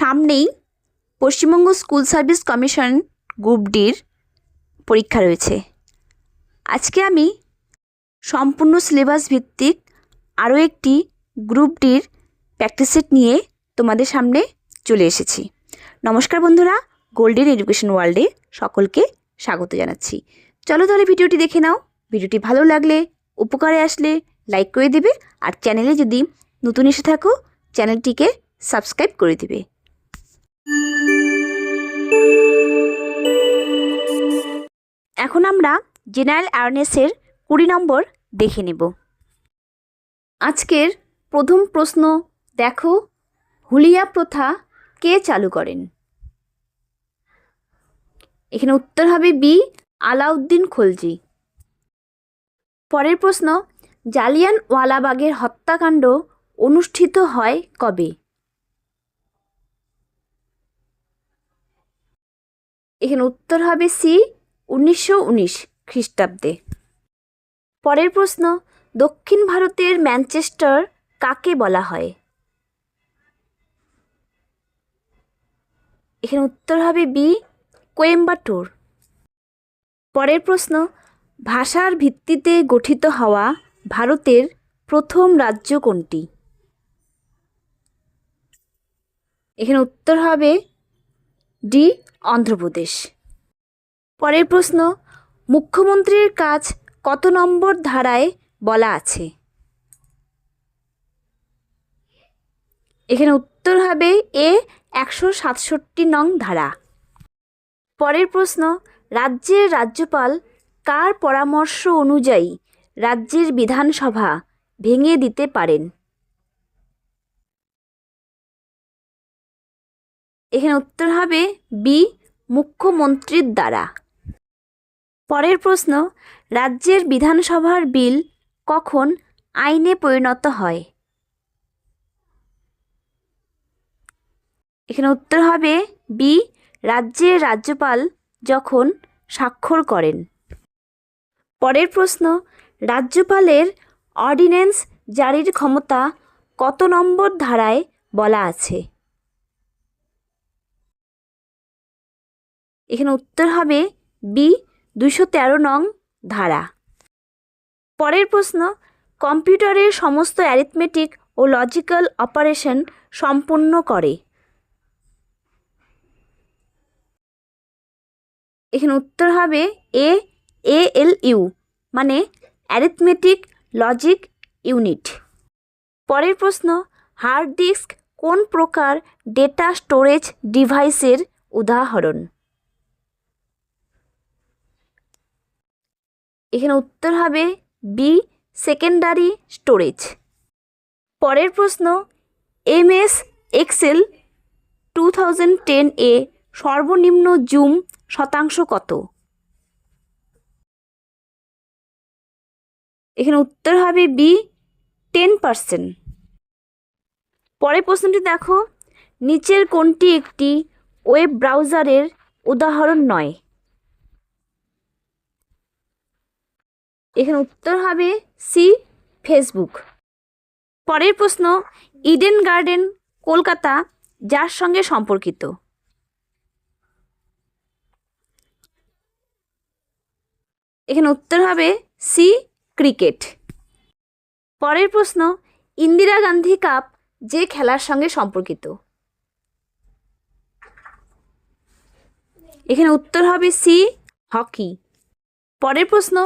সামনেই Paschimbanga school service commission group ডির পরীক্ষা রয়েছে। আজকে আমি সম্পূর্ণ সিলেবাস ভিত্তিক আরও একটি গ্রুপ ডির প্র্যাকটিস সেট নিয়ে তোমাদের সামনে চলে এসেছি। নমস্কার বন্ধুরা, গোল্ডেন এডুকেশন ওয়ার্ল্ডে সকলকে স্বাগত জানাচ্ছি। চলো তাহলে ভিডিওটি দেখে নাও। ভিডিওটি ভালো লাগলে, উপকারে আসলে লাইক করে দেবে আর চ্যানেলে যদি নতুন এসে থাকো, চ্যানেলটিকে সাবস্ক্রাইব করে দেবে। এখন আমরা জেনারেল অ্যাওয়ারনেসের কুড়ি নম্বর দেখে নেব। আজকের প্রথম প্রশ্ন, দেখো, হুলিয়া প্রথা কে চালু করেন? এখানে উত্তর হবে বি, আলাউদ্দিন খলজি। পরের প্রশ্ন জালিয়ান ওয়ালাবাগের হত্যাকাণ্ড অনুষ্ঠিত হয় কবে? এখানে উত্তর হবে সি, উনিশশো উনিশ খ্রিস্টাব্দে। পরের প্রশ্ন, দক্ষিণ ভারতের ম্যানচেস্টার কাকে বলা হয়? এখানে উত্তর হবে বি, কোয়েম্বাটোর। পরের প্রশ্ন, ভাষার ভিত্তিতে গঠিত হওয়া ভারতের প্রথম রাজ্য কোনটি? এখানে উত্তর হবে ডি, অন্ধ্রপ্রদেশ। পরের প্রশ্ন, মুখ্যমন্ত্রীর কাজ কত নম্বর ধারায় বলা আছে? এখানে উত্তর হবে এ, একশো সাতষট্টি নং ধারা। পরের প্রশ্ন, রাজ্যের রাজ্যপাল কার পরামর্শ অনুযায়ী রাজ্যের বিধানসভা ভেঙে দিতে পারেন? এখানে উত্তর হবে বি মুখ্যমন্ত্রীর দ্বারা। পরের প্রশ্ন, রাজ্যের বিধানসভার বিল কখন আইনে পরিণত হয়? এখানে উত্তর হবে বি রাজ্যের রাজ্যপাল যখন স্বাক্ষর করেন। পরের প্রশ্ন, রাজ্যপালের অর্ডিন্যান্স জারির ক্ষমতা কত নম্বর ধারায় বলা আছে? এখানে উত্তর হবে বি দুশো তেরো নং ধারা। পরের প্রশ্ন, কম্পিউটারের সমস্ত অ্যারিথমেটিক ও লজিক্যাল অপারেশন সম্পূর্ণ করে। এখানে উত্তর হবে এ এ এল ইউ মানে অ্যারিথমেটিক লজিক ইউনিট পরের প্রশ্ন হার্ড ডিস্ক কোন প্রকার ডেটা স্টোরেজ ডিভাইসের উদাহরণ? এখানে উত্তর হবে বি সেকেন্ডারি স্টোরেজ পরের প্রশ্ন MS Excel two thousand ten এ সর্বনিম্ন জুম শতাংশ কত? এখানে উত্তর হবে বি টেন পার্সেন্ট পরের প্রশ্নটি দেখো, নিচের কোনটি একটি ওয়েব ব্রাউজারের উদাহরণ নয়? এখানে উত্তর হবে সি ফেসবুক পরের প্রশ্ন ইডেন গার্ডেন কলকাতা, যার সঙ্গে সম্পর্কিত? এখানে উত্তর হবে সি ক্রিকেট পরের প্রশ্ন, ইন্দিরা গান্ধী কাপ যে খেলার সঙ্গে সম্পর্কিত? এখানে উত্তর হবে সি হকি পরের প্রশ্ন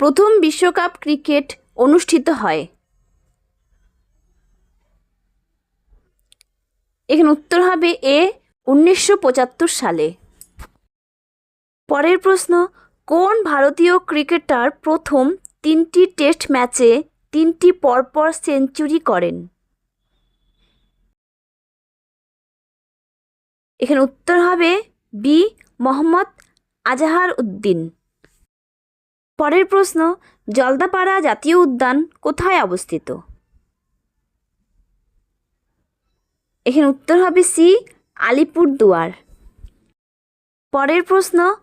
প্রথম বিশ্বকাপ ক্রিকেট অনুষ্ঠিত হয়। এখানে উত্তর হবে এ, উনিশশো পঁচাত্তর সালে। পরের প্রশ্ন, কোন ভারতীয় ক্রিকেটার প্রথম তিনটি টেস্ট ম্যাচে তিনটি পরপর সেঞ্চুরি করেন? এখানে উত্তর হবে বি, মোহাম্মদ আজাহার উদ্দিন পরের প্রশ্ন, জলদাপাড়া জাতীয় উদ্যান কোথায় অবস্থিত? এখানে উত্তর হবে সি, আলিপুরদুয়ার। পরের প্রশ্ন,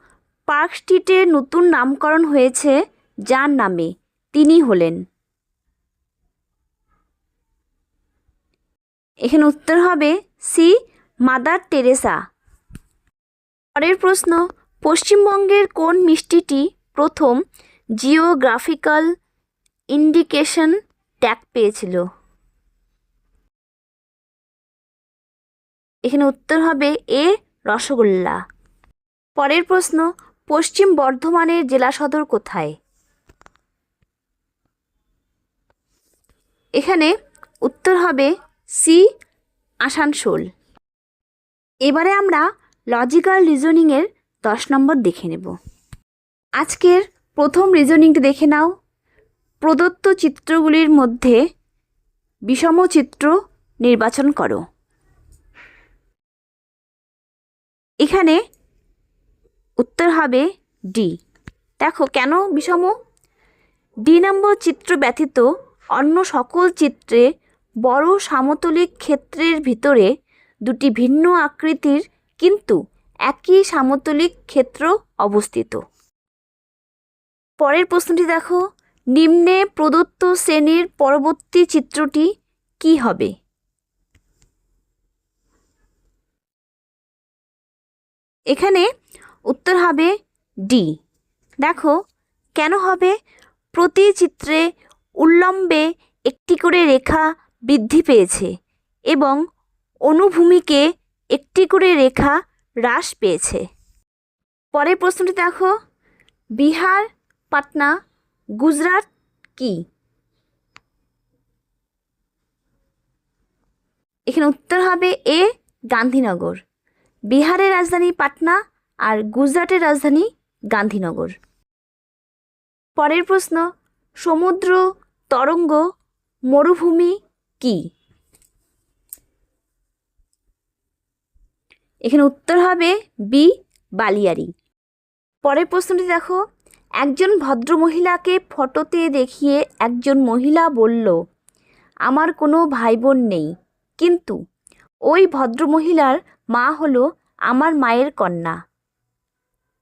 পার্ক স্ট্রিটের নতুন নামকরণ হয়েছে, যার নামে তিনি হলেন। এখানে উত্তর হবে সি, মাদার টেরেসা। পরের প্রশ্ন, পশ্চিমবঙ্গের কোন মিষ্টিটি প্রথম জিওগ্রাফিক্যাল ইন্ডিকেশন ট্যাগ পেয়েছিল। এখানে উত্তর হবে এ, রসগোল্লা। পরের প্রশ্ন, পশ্চিম বর্ধমানের জেলা সদর কোথায়? এখানে উত্তর হবে সি, আসানসোল। এবারে আমরা লজিক্যাল রিজনিংয়ের দশ নম্বর দেখে নেব। আজকের প্রথম রিজনিংটি দেখে নাও। প্রদত্ত চিত্রগুলির মধ্যে বিষম চিত্র নির্বাচন করো। এখানে উত্তর হবে ডি দেখো কেন বিষম? ডি নম্বর চিত্র ব্যতীত অন্য সকল চিত্রে বড় সামতলিক ক্ষেত্রের ভিতরে দুটি ভিন্ন আকৃতির কিন্তু একই সামতলিক ক্ষেত্র অবস্থিত। পরের প্রশ্নটি দেখো। নিম্নে প্রদত্ত শ্রেণির পরবর্তী চিত্রটি কি হবে? এখানে উত্তর হবে ডি দেখো, কেন হবে? প্রতি চিত্রে উল্লম্বে একটি করে রেখা বৃদ্ধি পেয়েছে এবং অনুভূমিকে একটি করে রেখা হ্রাস পেয়েছে। পরের প্রশ্নটি দেখো। বিহার পাটনা, গুজরাট কি? এখানে উত্তর হবে এ, গান্ধীনগর, বিহারের রাজধানী পাটনা আর গুজরাটের রাজধানী গান্ধীনগর। পরের প্রশ্ন, সমুদ্র, তরঙ্গ, মরুভূমি কি? এখানে উত্তর হবে বি বালিয়ারি পরের প্রশ্নটি দেখো একজন ভদ্রমহিলাকে ফটোতে দেখিয়ে একজন মহিলা বলল, আমার কোনো ভাই বোন নেই। কিন্তু ওই ভদ্রমহিলার মা হলো আমার মায়ের কন্যা।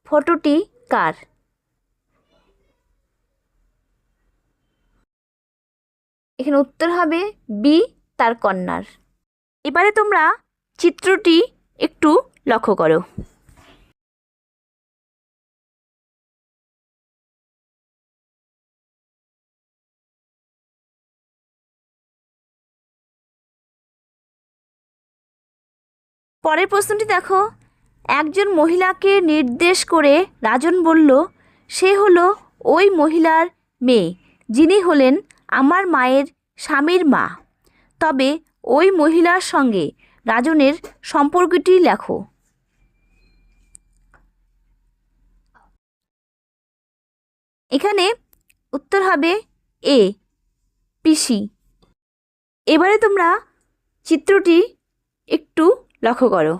ফটোটি কার? এখানে উত্তর হবে বি, তার কন্যার। এবারে তোমরা চিত্রটি একটু লক্ষ্য করো। পরের প্রশ্নটি দেখো। একজন মহিলাকে নির্দেশ করে রাজন বলল, সে হলো ওই মহিলার মেয়ে, যিনি হলেন আমার মায়ের স্বামীর মা। তবে ওই মহিলার সঙ্গে রাজনের সম্পর্কটি লেখো। এখানে উত্তর হবে এ, পিসি। এবারে তোমরা চিত্রটি একটু লক্ষ্য করো।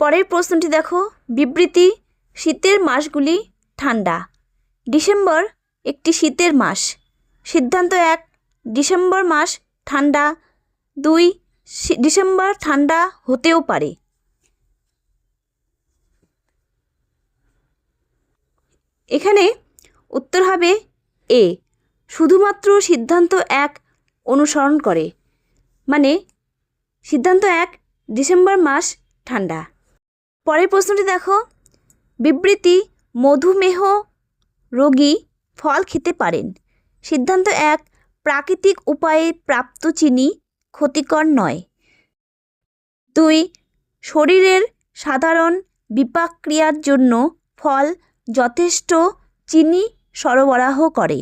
পরের প্রশ্নটি দেখো। বিবৃতি, শীতের মাসগুলি ঠান্ডা। ডিসেম্বর একটি শীতের মাস। সিদ্ধান্ত এক, ডিসেম্বর মাস ঠান্ডা। দুই ডিসেম্বর ঠান্ডা হতেও পারে। এখানে উত্তর হবে এ, শুধুমাত্র সিদ্ধান্ত এক অনুসরণ করে মানে সিদ্ধান্ত এক ডিসেম্বর মাস ঠান্ডা। পরের প্রশ্নটি দেখো, বিবৃতি মধুমেহ রোগী ফল খেতে পারেন। সিদ্ধান্ত এক, প্রাকৃতিক উপায়ে প্রাপ্ত চিনি ক্ষতিকর নয়। দুই, শরীরের সাধারণ বিপাক ক্রিয়ার জন্য ফল যথেষ্ট চিনি সরবরাহ করে।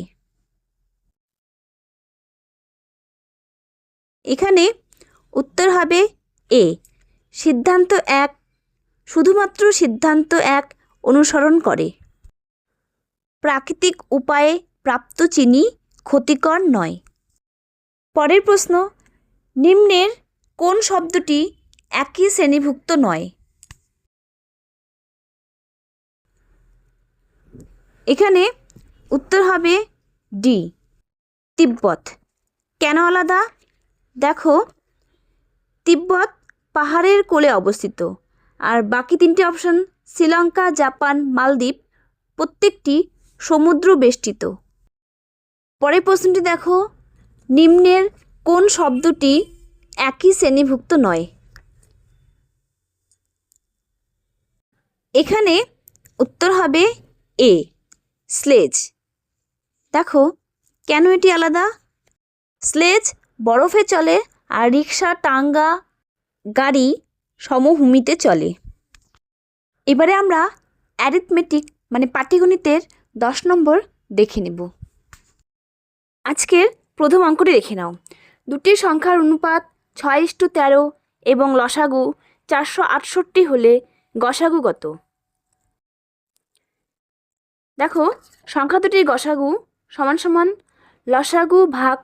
এখানে উত্তর হবে এ। সিদ্ধান্ত এক, শুধুমাত্র সিদ্ধান্ত এক অনুসরণ করে। প্রাকৃতিক উপায়ে প্রাপ্ত চিনি ক্ষতিকর নয়। পরের প্রশ্ন, নিম্নের কোন শব্দটি একই শ্রেণীভুক্ত নয়? এখানে উত্তর হবে ডি, তিব্বত। কেন আলাদা? দেখো, তিব্বত পাহাড়ের কোলে অবস্থিত, আর বাকি তিনটি অপশান শ্রীলঙ্কা, জাপান, মালদ্বীপ, প্রত্যেকটি সমুদ্র বেষ্টিত। পরের প্রশ্নটি দেখো, নিম্নের কোন শব্দটি একই শ্রেণীভুক্ত নয়? এখানে উত্তর হবে এ। স্লেজ। দেখো, কেন এটি আলাদা? স্লেজ বরফে চলে আর রিক্সা টাঙ্গা গাড়ি সমভূমিতে চলে। এবারে আমরা অ্যারিথমেটিক মানে পাটিগণিতের দশ নম্বর দেখে নেব। আজকের প্রথম অঙ্কটি দেখে নাও। দুটি সংখ্যার অনুপাত ছয় ইস্টু তেরো এবং লসাগু চারশো আটষট্টি হলে গসাগু কত? দেখো, সংখ্যা দুটির গসাগু সমান সমান লসাগু ভাগ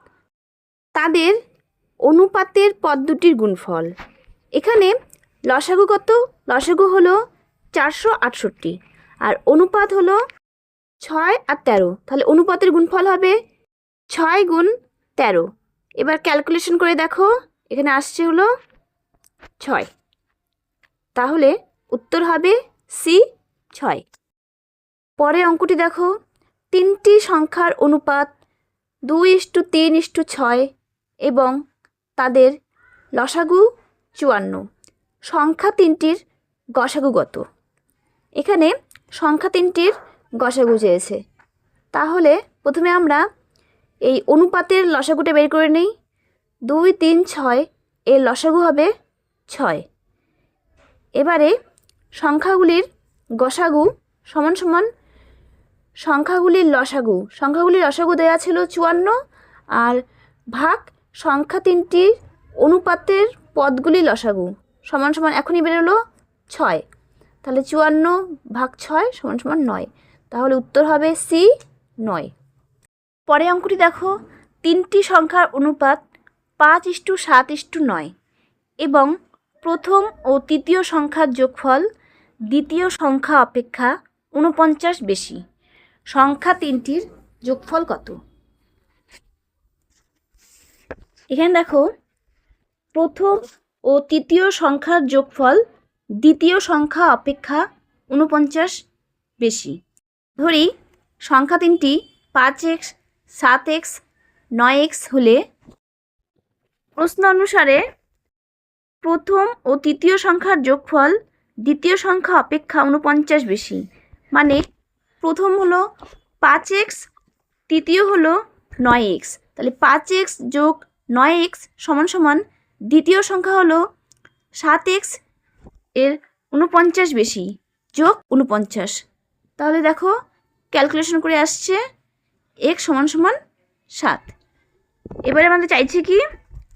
তাদের অনুপাতের পদ দুটির গুণফল। এখানে লসাগু কত? লসাগু হলো চারশো আটষট্টি আর অনুপাত হলো ছয় আর তেরো। তাহলে অনুপাতের গুণফল হবে ছয় গুণ তেরো। এবার ক্যালকুলেশন করে দেখো, এখানে আসছে হলো ছয়। তাহলে উত্তর হবে সি ছয়। পরে অঙ্কটি দেখো। তিনটি সংখ্যার অনুপাত দুই ইস্টু তিন ইস্টু ছয় এবং তাদের লসাগু চুয়ান্ন। সংখ্যা তিনটির গসাগু কত এখানে সংখ্যা তিনটির গসাগু চেয়েছে। তাহলে প্রথমে আমরা এই অনুপাতের লসাগুটা বের করে নিই। দুই, তিন, ছয়, এর লসাগু হবে ছয়। এবারে সংখ্যাগুলির গসাগু সমান সমান সংখ্যাগুলির লসাগু। সংখ্যাগুলির লসাগু দেওয়া ছিল চুয়ান্ন আর ভাগ সংখ্যা তিনটির অনুপাতের পদগুলি লসাগু। সমান সমান এখনই বেরোলো ছয়। তাহলে চুয়ান্ন ভাগ ছয় সমান সমান নয়। তাহলে উত্তর হবে সি নয়। পরে অঙ্কটি দেখো। তিনটি সংখ্যার অনুপাত পাঁচ ইস্টু সাত ইস্টু নয় এবং প্রথম ও তৃতীয় সংখ্যার যোগফল দ্বিতীয় সংখ্যা অপেক্ষা উনপঞ্চাশ বেশি। সংখ্যা তিনটির যোগফল কত? এখানে দেখো, প্রথম ও তৃতীয় সংখ্যার যোগফল দ্বিতীয় সংখ্যা অপেক্ষা উনপঞ্চাশ বেশি। ধরি, সংখ্যা তিনটি পাঁচ এক্স, সাত এক্স, নয় এক্স হলে প্রশ্ন অনুসারে প্রথম ও তৃতীয় সংখ্যার যোগফল দ্বিতীয় সংখ্যা অপেক্ষা উনপঞ্চাশ বেশি মানে প্রথম হলো পাঁচ এক্স, তৃতীয় হলো নয় এক্স। তাহলে পাঁচ এক্স যোগ নয় এক্স সমান সমান দ্বিতীয় সংখ্যা হলো সাত এক্সের উনপঞ্চাশ বেশি যোগ উনপঞ্চাশ তাহলে দেখো ক্যালকুলেশন করে আসছে এক্স সমান সমান সাত। এবারে আমাদের চাইছে কি?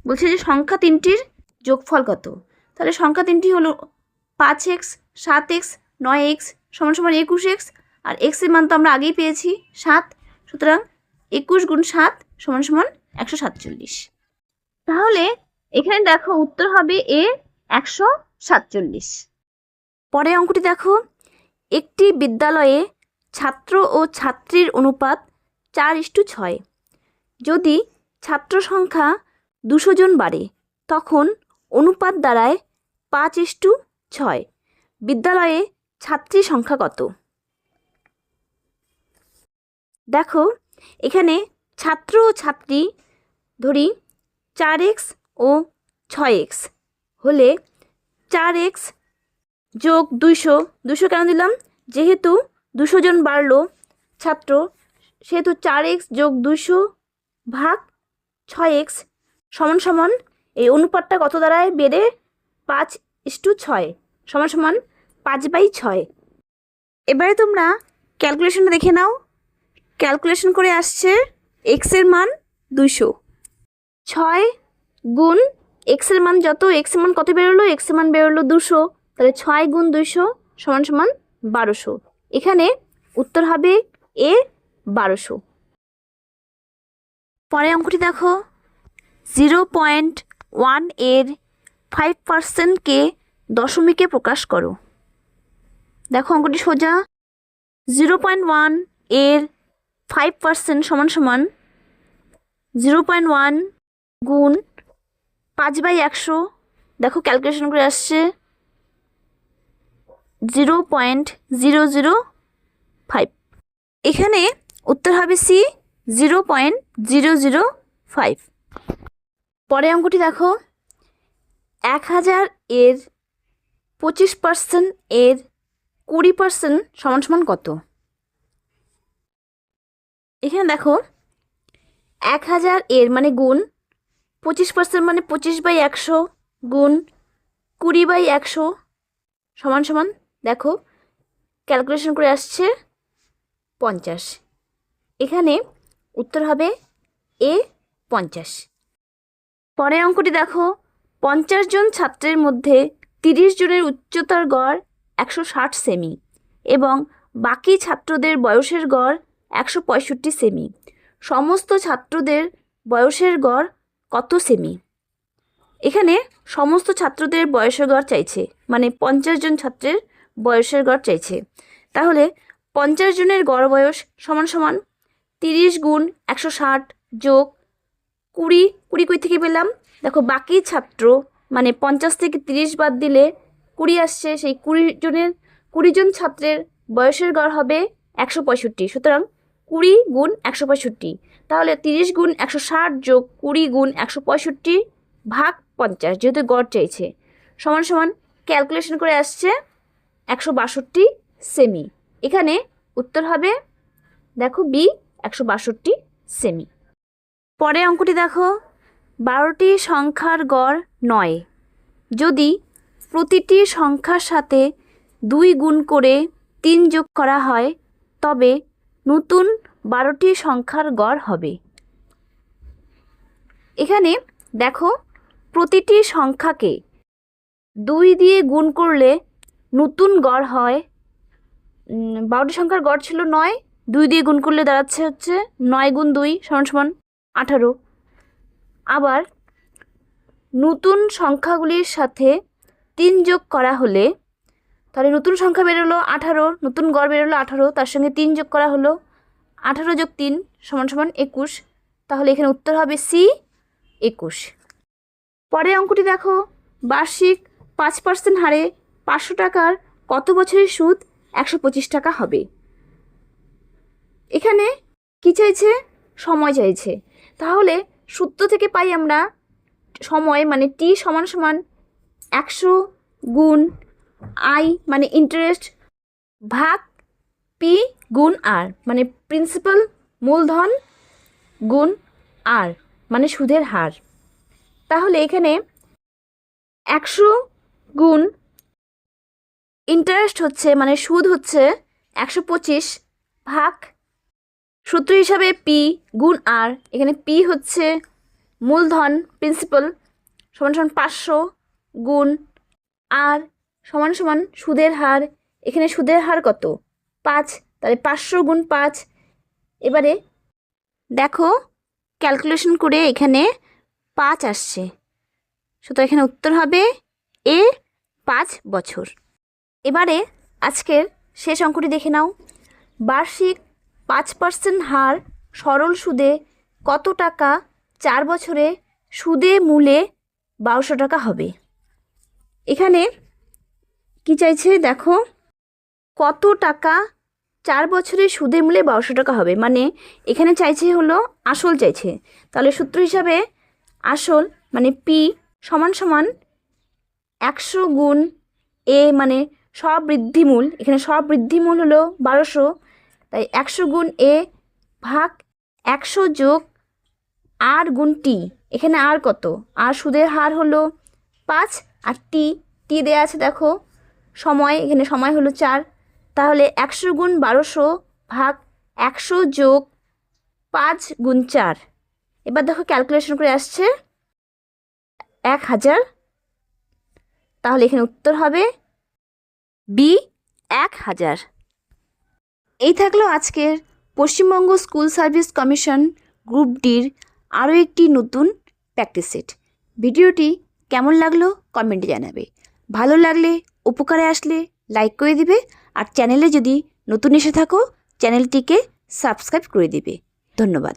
বলছে যে সংখ্যা তিনটির যোগফল কত? তাহলে সংখ্যা তিনটি হলো পাঁচ এক্স, সাত এক্স, নয় এক্স সমান সমান একুশ এক্স আর এক্সের মান তো আমরা আগেই পেয়েছি, সাত। সুতরাং একুশ গুণ সাত সমান সমান একশো সাতচল্লিশ। তাহলে এখানে দেখো উত্তর হবে এ একশো সাতচল্লিশ। পরে অঙ্কটি দেখো। একটি বিদ্যালয়ে ছাত্র ও ছাত্রীর অনুপাত চার ইস্টু ছয়। যদি ছাত্র সংখ্যা দুশো জন বাড়ে, তখন অনুপাত দাঁড়ায় পাঁচ ইস্টু ছয়। বিদ্যালয়ে ছাত্রী সংখ্যা কত? দেখো, এখানে ছাত্র ও ছাত্রী ধরি চার এক্স ও ছয় এক্স। হলে চার এক্স যোগ দুইশো দুশো কেন দিলাম? যেহেতু দুশো জন বাড়লো ছাত্র, সেহেতু চার এক্স যোগ দুশো ভাগ ছয় এক্স সমান সমান এই অনুপাতটা কত দাঁড়ায়? বেড়ে পাঁচ ইস্টু ছয় সমান সমান পাঁচ বাই ছয়। এবারে তোমরা ক্যালকুলেশনটা দেখে নাও। ক্যালকুলেশন করে আসছে এক্সের মান দুশো ছয় গুণ এক্সের মান যত এক্সের মান কত বেরোলো? এক্সের মান বেরোলো দুশো। তাহলে ছয় গুণ দুইশো সমান সমান বারোশো। এখানে উত্তর হবে এ বারোশো। পরে অঙ্কটি দেখো। জিরো পয়েন্ট ওয়ানের ফাইভ পার্সেন্টকে দশমিকে প্রকাশ করো। দেখো অঙ্কটি সোজা। জিরো পয়েন্ট ওয়ানের ফাইভ পার্সেন্ট সমান সমান জিরো পয়েন্ট ওয়ান গুণ পাঁচ বাই একশো। দেখো ক্যালকুলেশন করে আসছে। Zero point zero zero five এখানে উত্তর হবে C zero point zero zero five পরে অঙ্কটি দেখো। এক হাজার এর পঁচিশ পার্সেন্ট এর কুড়ি পার্সেন্ট সমান সমান কত? এখানে দেখো, এক হাজার এর মানে গুণ, পঁচিশ পার্সেন্ট মানে পঁচিশ বাই একশো গুণ, কুড়ি বাই একশো সমান সমান, দেখো ক্যালকুলেশন করে আসছে পঞ্চাশ। এখানে উত্তর হবে এ পঞ্চাশ। পরের অঙ্কটি দেখো, পঞ্চাশ জন ছাত্রের মধ্যে তিরিশ জনের উচ্চতার গড় একশো ষাট সেমি এবং বাকি ছাত্রদের বয়সের গড় একশো পঁয়ষট্টি সেমি। সমস্ত ছাত্রদের বয়সের গড় কত সেমি? এখানে সমস্ত ছাত্রদের বয়সের গড় চাইছে মানে পঞ্চাশ জন ছাত্রের বয়সের গড় চাইছে। তাহলে পঞ্চাশ জনের গড় বয়স সমান সমান তিরিশ গুণ একশো ষাট যোগ কুড়ি কুড়ি কুড়ি থেকে পেলাম? দেখো, বাকি ছাত্র মানে পঞ্চাশ থেকে তিরিশ বাদ দিলে কুড়ি আসছে, সেই কুড়ি জনের, কুড়ি জন ছাত্রের বয়সের গড় হবে একশো পঁয়ষট্টি। সুতরাং কুড়ি গুণ একশো পঁয়ষট্টি। তাহলে তিরিশ গুণ একশো ষাট যোগ কুড়ি গুণ একশো পঁয়ষট্টি ভাগ পঞ্চাশ, যেহেতু গড় চাইছে। সমান সমান ক্যালকুলেশন করে আসছে একশো বাষট্টি সেমি এখানে উত্তর হবে, দেখো বি একশো বাষট্টি সেমি পরে অঙ্কটি দেখো, বারোটি সংখ্যার গড় নয়। যদি প্রতিটি সংখ্যার সাথে দুই গুণ করে তিন যোগ করা হয়, তবে নতুন বারোটি সংখ্যার গড় হবে। এখানে দেখো প্রতিটি সংখ্যাকে দুই দিয়ে গুণ করলে নতুন গড় হয়। বারোটি সংখ্যার গড় ছিল নয়, দুই দিয়ে গুণ করলে দাঁড়াচ্ছে হচ্ছে নয় গুণ দুই সমান সমান আঠারো। আবার নতুন সংখ্যাগুলির সাথে তিন যোগ করা হলে তাহলে নতুন সংখ্যা বেরোলো আঠারো, নতুন গড় বেরোলো আঠারো, তার সঙ্গে তিন যোগ করা হলো আঠারো যোগ তিন সমান সমান একুশ। তাহলে এখানে উত্তর হবে সি, একুশ। পরের অঙ্কটি দেখো, বার্ষিক পাঁচ পার্সেন্ট হারে পাঁচশো টাকার কত বছরের সুদ? একশো পঁচিশ টাকা হবে। এখানে কি চাইছে? সময় চাইছে। তাহলে সূত্র থেকে পাই আমরা সময় মানে টি সমান সমান একশো গুণ আই মানে ইন্টারেস্ট ভাগ, পি গুণ আর মানে প্রিন্সিপাল মূলধন গুণ আর মানে সুদের হার। তাহলে এখানে একশো গুণ ইন্টারেস্ট হচ্ছে মানে সুদ হচ্ছে একশো পঁচিশ ভাগ সূত্র হিসাবে পি গুণ আর, এখানে পি হচ্ছে মূলধন প্রিন্সিপাল সমান সমান পাঁচশো গুণ আর সমান সমান সুদের হার, এখানে সুদের হার কত? পাঁচ, তাহলে পাঁচশো গুণ পাঁচ। এবারে দেখো ক্যালকুলেশন করে এখানে পাঁচ আসছে। সুতরাং এখানে উত্তর হবে এ পাঁচ বছর। এবারে আজকের শেষ অঙ্কটি দেখে নাও। বার্ষিক পাঁচ পার্সেন্ট হার সরল সুদে কত টাকা? চার বছরে সুদে মূলে বারোশো টাকা হবে। এখানে কি চাইছে দেখো? কত টাকা? চার বছরে সুদে মূলে বারোশো টাকা হবে। মানে এখানে চাইছে হলো আসল চাইছে। তাহলে সূত্র হিসাবে আসল মানে পি সমান সমান একশো গুণ এ মানে সব বৃদ্ধিমূল এখানে সব বৃদ্ধিমূল হলো বারোশো। তাই একশো গুণ এ ভাগ একশো যোগ আর গুণ টি এখানে আর কত? আর সুদের হার হলো পাঁচ। আর টি টি দেওয়া আছে দেখো সময়, এখানে সময় হলো চার। তাহলে একশো গুণ বারোশো ভাগ একশো যোগ পাঁচ গুণ চার। এবার দেখো ক্যালকুলেশন করে আসছে এক হাজার। তাহলে এখানে উত্তর হবে বি এক হাজার। এই থাকল আজকের Paschimbanga school service commission group ডির আরও একটি নতুন প্র্যাকটিস সেট ভিডিওটি কেমন লাগল কমেন্টে জানাবে। ভালো লাগলে, উপকারে আসলে লাইক করে দিবে আর চ্যানেলে যদি নতুন এসে থাকো চ্যানেলটিকে সাবস্ক্রাইব করে দিবে। ধন্যবাদ।